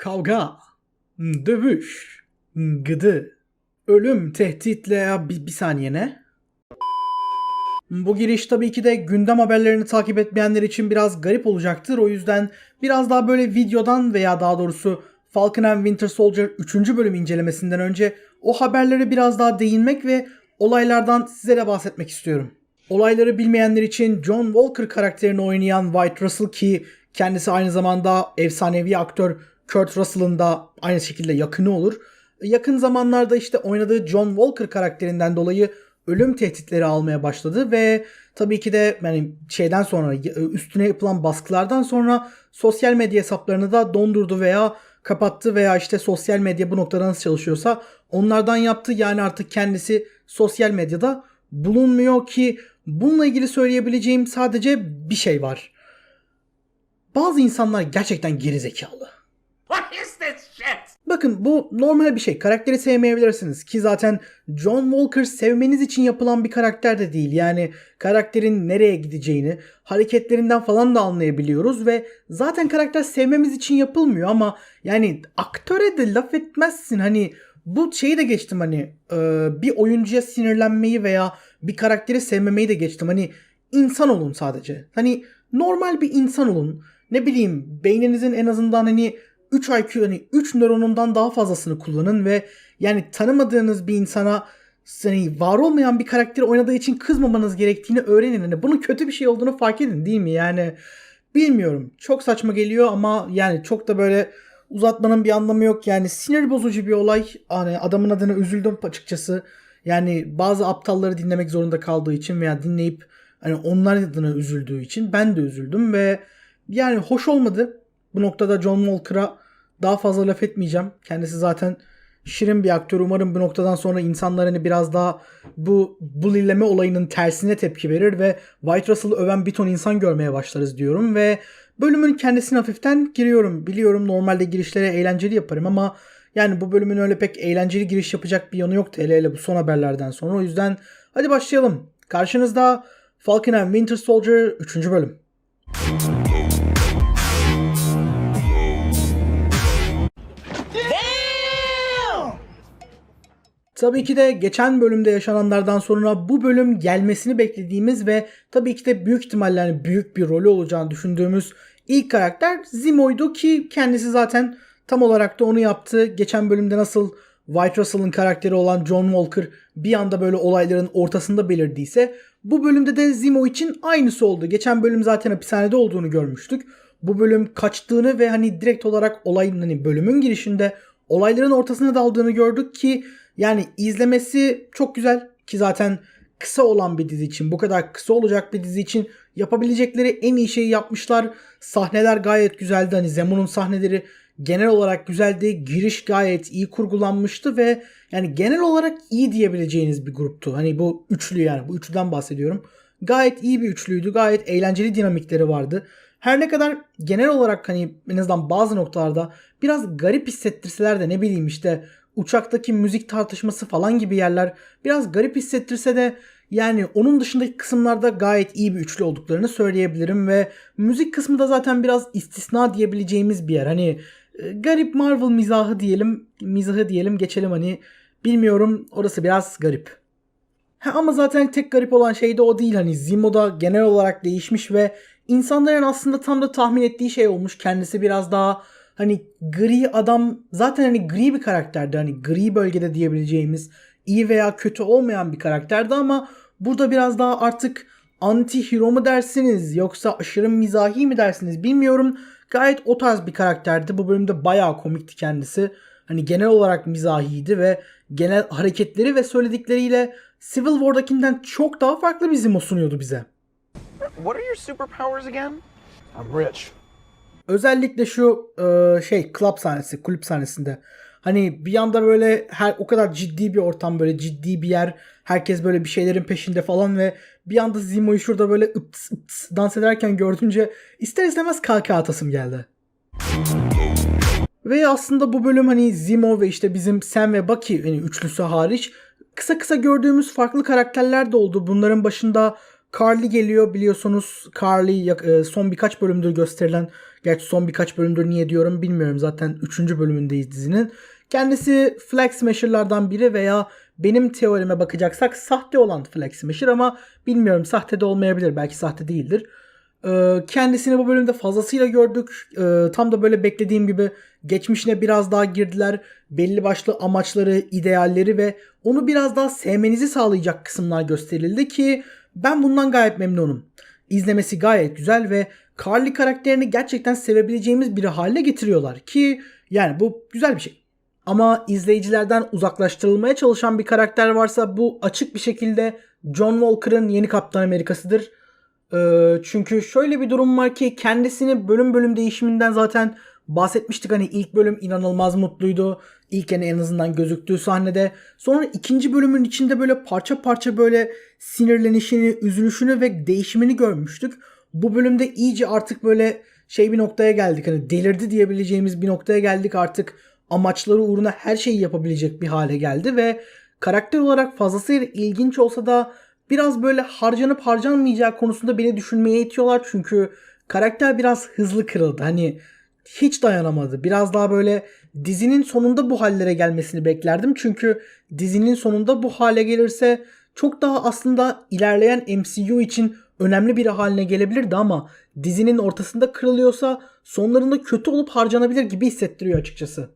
Kavga, dövüş, gıdı, ölüm, tehditle bir, bir saniye ne? Bu giriş tabii ki de gündem haberlerini takip etmeyenler için biraz garip olacaktır. O yüzden biraz daha böyle videodan veya daha doğrusu Falcon and Winter Soldier 3. bölüm incelemesinden önce o haberlere biraz daha değinmek ve olaylardan size de bahsetmek istiyorum. Olayları bilmeyenler için John Walker karakterini oynayan White Russell ki kendisi aynı zamanda efsanevi aktör Kurt Russell'ın da aynı şekilde yakını olur. Yakın zamanlarda işte oynadığı John Walker karakterinden dolayı ölüm tehditleri almaya başladı ve tabii ki de yani şeyden sonra üstüne yapılan baskılardan sonra sosyal medya hesaplarını da dondurdu veya kapattı veya işte sosyal medya bu noktada nasıl çalışıyorsa onlardan yaptı. Yani artık kendisi sosyal medyada bulunmuyor ki bununla ilgili söyleyebileceğim sadece bir şey var. Bazı insanlar gerçekten gerizekalı. What is this shit? Bakın bu normal bir şey. Karakteri sevmeyebilirsiniz ki zaten John Walker sevmeniz için yapılan bir karakter de değil. Yani karakterin nereye gideceğini, hareketlerinden falan da anlayabiliyoruz ve zaten karakter sevmemiz için yapılmıyor ama yani aktöre de laf etmezsin. Hani bu şeyi de geçtim hani e, bir oyuncuya sinirlenmeyi veya bir karakteri sevmemeyi de geçtim. Hani insan olun sadece. Hani normal bir insan olun. Ne bileyim beyninizin en azından hani 3 IQ hani 3 nöronundan daha fazlasını kullanın ve yani tanımadığınız bir insana hani var olmayan bir karakteri oynadığı için kızmamanız gerektiğini öğrenin. Hani bunun kötü bir şey olduğunu fark edin değil mi? Yani bilmiyorum. Çok saçma geliyor ama yani çok da böyle uzatmanın bir anlamı yok. Yani sinir bozucu bir olay. Hani adamın adına üzüldüm açıkçası. Yani bazı aptalları dinlemek zorunda kaldığı için veya dinleyip hani onlar adına üzüldüğü için ben de üzüldüm ve yani hoş olmadı. Bu noktada John Walker'a daha fazla laf etmeyeceğim. Kendisi zaten şirin bir aktör. Umarım bu noktadan sonra insanlar hani biraz daha bu bullyleme olayının tersine tepki verir ve White Russell'ı öven bir ton insan görmeye başlarız diyorum ve bölümün kendisine hafiften giriyorum. Biliyorum normalde girişlere eğlenceli yaparım ama yani bu bölümün öyle pek eğlenceli giriş yapacak bir yanı yoktu hele hele bu son haberlerden sonra. O yüzden hadi başlayalım. Karşınızda Falcon and Winter Soldier 3. bölüm. Tabii ki de geçen bölümde yaşananlardan sonra bu bölüm gelmesini beklediğimiz ve tabii ki de büyük ihtimalle hani büyük bir rolü olacağını düşündüğümüz ilk karakter Zimo'ydu ki kendisi zaten tam olarak da onu yaptı. Geçen bölümde nasıl White Russell'ın karakteri olan John Walker bir anda böyle olayların ortasında belirdiyse bu bölümde de Zimo için aynısı oldu. Geçen bölüm zaten hapishanede olduğunu görmüştük. Bu bölüm kaçtığını ve hani direkt olarak olayın hani bölümün girişinde olayların ortasına daldığını gördük ki yani izlemesi çok güzel ki zaten kısa olan bir dizi için bu kadar kısa olacak bir dizi için yapabilecekleri en iyi şeyi yapmışlar. Sahneler gayet güzeldi. Hani Zemun'un sahneleri genel olarak güzeldi. Giriş gayet iyi kurgulanmıştı ve yani genel olarak iyi diyebileceğiniz bir gruptu. Hani bu üçlü yani bu üçlüden bahsediyorum. Gayet iyi bir üçlüydü. Gayet eğlenceli dinamikleri vardı. Her ne kadar genel olarak hani en azından bazı noktalarda biraz garip hissettirseler de ne bileyim işte uçaktaki müzik tartışması falan gibi yerler biraz garip hissettirse de yani onun dışındaki kısımlarda gayet iyi bir üçlü olduklarını söyleyebilirim ve müzik kısmı da zaten biraz istisna diyebileceğimiz bir yer. Hani e, garip Marvel mizahı diyelim, mizahı diyelim geçelim hani bilmiyorum orası biraz garip. Ha, ama zaten tek garip olan şey de o değil hani Zimo da genel olarak değişmiş ve insanların aslında tam da tahmin ettiği şey olmuş. Kendisi biraz daha hani gri adam zaten hani gri bir karakterdi. Hani gri bölgede diyebileceğimiz iyi veya kötü olmayan bir karakterdi ama burada biraz daha artık anti hero mu dersiniz yoksa aşırı mizahi mi dersiniz bilmiyorum. Gayet o tarz bir karakterdi. Bu bölümde bayağı komikti kendisi. Hani genel olarak mizahiydi ve genel hareketleri ve söyledikleriyle Civil War'dakinden çok daha farklı bir Zimo sunuyordu bize. What are your superpowers again? I'm rich. Özellikle şu e, şey club sahnesi, kulüp sahnesinde. Hani bir yanda böyle her o kadar ciddi bir ortam böyle ciddi bir yer. Herkes böyle bir şeylerin peşinde falan ve bir anda Zimo'yu şurada böyle ıps ıps dans ederken gördünce ister istemez kahkaha atasım geldi. Ve aslında bu bölüm hani Zimo ve işte bizim Sam ve Bucky hani üçlüsü hariç kısa kısa gördüğümüz farklı karakterler de oldu. Bunların başında Carly geliyor biliyorsunuz. Carly e, son birkaç bölümdür gösterilen, gerçi son birkaç bölümdür niye diyorum bilmiyorum. Zaten 3. bölümündeyiz dizinin. Kendisi Flag Smasher'lardan biri veya benim teorime bakacaksak sahte olan Flag Smasher ama bilmiyorum sahte de olmayabilir. Belki sahte değildir. Ee, kendisini bu bölümde fazlasıyla gördük. Ee, tam da böyle beklediğim gibi geçmişine biraz daha girdiler. Belli başlı amaçları, idealleri ve onu biraz daha sevmenizi sağlayacak kısımlar gösterildi ki ben bundan gayet memnunum. İzlemesi gayet güzel ve Carly karakterini gerçekten sevebileceğimiz bir hale getiriyorlar ki yani bu güzel bir şey. Ama izleyicilerden uzaklaştırılmaya çalışan bir karakter varsa bu açık bir şekilde John Walker'ın yeni Kaptan Amerika'sıdır. Ee, çünkü şöyle bir durum var ki kendisini bölüm bölüm değişiminden zaten bahsetmiştik. Hani ilk bölüm inanılmaz mutluydu. İlk yani en azından gözüktüğü sahnede. Sonra ikinci bölümün içinde böyle parça parça böyle sinirlenişini, üzülüşünü ve değişimini görmüştük. Bu bölümde iyice artık böyle şey bir noktaya geldik. Hani delirdi diyebileceğimiz bir noktaya geldik artık. Amaçları uğruna her şeyi yapabilecek bir hale geldi ve karakter olarak fazlasıyla ilginç olsa da biraz böyle harcanıp harcanmayacağı konusunda beni düşünmeye itiyorlar. Çünkü karakter biraz hızlı kırıldı. Hani hiç dayanamadı. Biraz daha böyle dizinin sonunda bu hallere gelmesini beklerdim. Çünkü dizinin sonunda bu hale gelirse çok daha aslında ilerleyen MCU için önemli bir haline gelebilirdi ama dizinin ortasında kırılıyorsa sonlarında kötü olup harcanabilir gibi hissettiriyor açıkçası.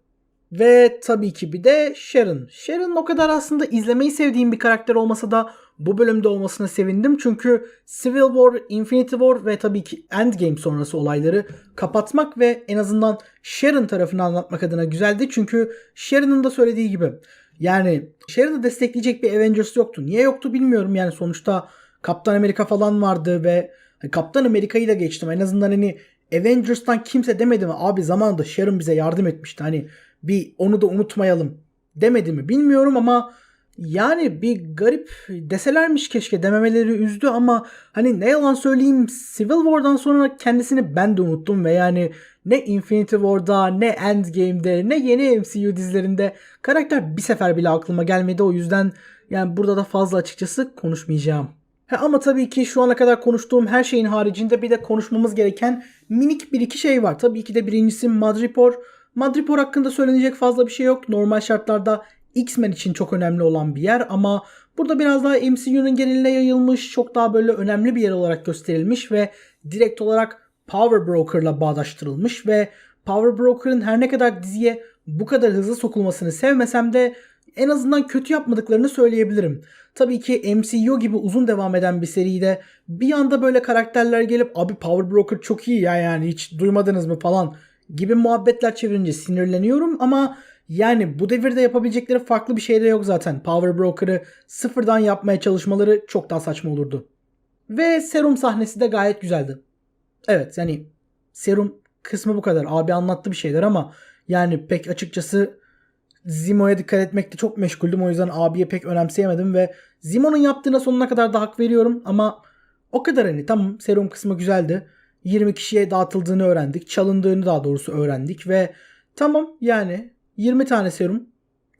Ve tabii ki bir de Sharon. Sharon o kadar aslında izlemeyi sevdiğim bir karakter olmasa da bu bölümde olmasına sevindim. Çünkü Civil War, Infinity War ve tabii ki Endgame sonrası olayları kapatmak ve en azından Sharon tarafını anlatmak adına güzeldi. Çünkü Sharon'ın da söylediği gibi yani Sharon'ı destekleyecek bir Avengers yoktu. Niye yoktu bilmiyorum yani sonuçta Kaptan Amerika falan vardı ve Kaptan Amerika'yı da geçtim. En azından hani Avengers'tan kimse demedi mi abi zamanında Sharon bize yardım etmişti. Hani bir onu da unutmayalım demedi mi bilmiyorum ama yani bir garip deselermiş keşke dememeleri üzdü ama hani ne yalan söyleyeyim Civil War'dan sonra kendisini ben de unuttum ve yani ne Infinity War'da ne Endgame'de ne yeni MCU dizilerinde karakter bir sefer bile aklıma gelmedi o yüzden yani burada da fazla açıkçası konuşmayacağım. Ha, ama tabii ki şu ana kadar konuştuğum her şeyin haricinde bir de konuşmamız gereken minik bir iki şey var. Tabii ki de birincisi Madripoor. Madripoor hakkında söylenecek fazla bir şey yok. Normal şartlarda X-Men için çok önemli olan bir yer ama burada biraz daha MCU'nun geneline yayılmış, çok daha böyle önemli bir yer olarak gösterilmiş ve direkt olarak Power Broker'la bağdaştırılmış ve Power Broker'ın her ne kadar diziye bu kadar hızlı sokulmasını sevmesem de en azından kötü yapmadıklarını söyleyebilirim. Tabii ki MCU gibi uzun devam eden bir seride bir anda böyle karakterler gelip abi Power Broker çok iyi ya yani hiç duymadınız mı falan gibi muhabbetler çevirince sinirleniyorum ama yani bu devirde yapabilecekleri farklı bir şey de yok zaten. Power Broker'ı sıfırdan yapmaya çalışmaları çok daha saçma olurdu. Ve serum sahnesi de gayet güzeldi. Evet yani serum kısmı bu kadar. Abi anlattı bir şeyler ama yani pek açıkçası Zimo'ya dikkat etmekte çok meşguldüm. O yüzden abiye pek önemseyemedim ve Zimo'nun yaptığına sonuna kadar da hak veriyorum ama o kadar hani tamam serum kısmı güzeldi. 20 kişiye dağıtıldığını öğrendik. Çalındığını daha doğrusu öğrendik ve tamam yani 20 tane serum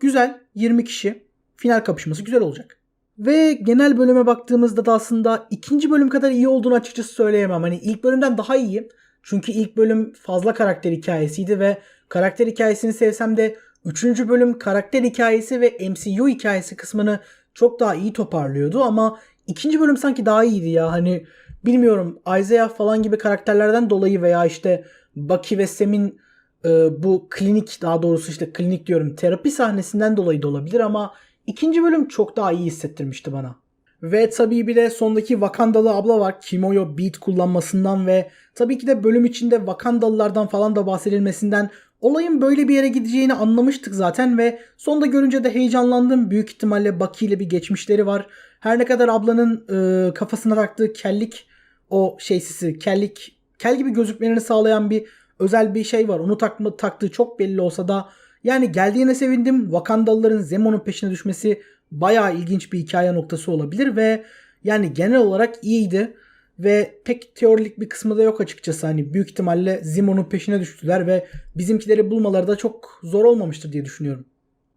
güzel 20 kişi final kapışması güzel olacak. Ve genel bölüme baktığımızda da aslında ikinci bölüm kadar iyi olduğunu açıkçası söyleyemem. Hani ilk bölümden daha iyi. Çünkü ilk bölüm fazla karakter hikayesiydi ve karakter hikayesini sevsem de üçüncü bölüm karakter hikayesi ve MCU hikayesi kısmını çok daha iyi toparlıyordu ama ikinci bölüm sanki daha iyiydi ya. Hani bilmiyorum Isaiah falan gibi karakterlerden dolayı veya işte Bucky ve Sam'in e, bu klinik daha doğrusu işte klinik diyorum terapi sahnesinden dolayı da olabilir ama ikinci bölüm çok daha iyi hissettirmişti bana. Ve tabii bir de sondaki Wakandalı abla var. Kimoyo beat kullanmasından ve tabii ki de bölüm içinde Wakandalılardan falan da bahsedilmesinden olayın böyle bir yere gideceğini anlamıştık zaten ve sonda görünce de heyecanlandım. Büyük ihtimalle Bucky ile bir geçmişleri var. Her ne kadar ablanın e, kafasına taktığı kellik o şeysisi kellik kel gibi gözükmelerini sağlayan bir özel bir şey var. Onu takma, taktığı çok belli olsa da yani geldiğine sevindim. Wakandalıların Zemo'nun peşine düşmesi bayağı ilginç bir hikaye noktası olabilir ve yani genel olarak iyiydi ve pek teorik bir kısmı da yok açıkçası. Hani büyük ihtimalle Zemo'nun peşine düştüler ve bizimkileri bulmaları da çok zor olmamıştır diye düşünüyorum.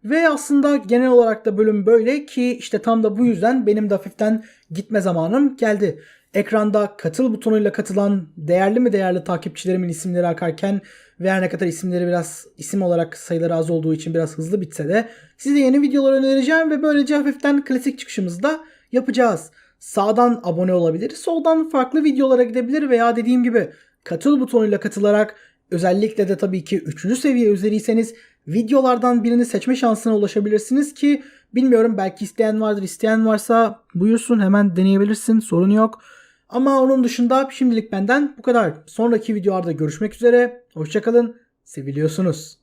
Ve aslında genel olarak da bölüm böyle ki işte tam da bu yüzden benim de hafiften gitme zamanım geldi. Ekranda katıl butonuyla katılan değerli mi değerli takipçilerimin isimleri akarken ve her ne kadar isimleri biraz isim olarak sayıları az olduğu için biraz hızlı bitse de size yeni videolar önereceğim ve böylece hafiften klasik çıkışımızı da yapacağız. Sağdan abone olabilir, soldan farklı videolara gidebilir veya dediğim gibi katıl butonuyla katılarak özellikle de tabii ki 3. seviye üzeriyseniz videolardan birini seçme şansına ulaşabilirsiniz ki bilmiyorum belki isteyen vardır isteyen varsa buyursun hemen deneyebilirsin sorun yok. Ama onun dışında şimdilik benden bu kadar. Sonraki videolarda görüşmek üzere. Hoşçakalın. Seviliyorsunuz.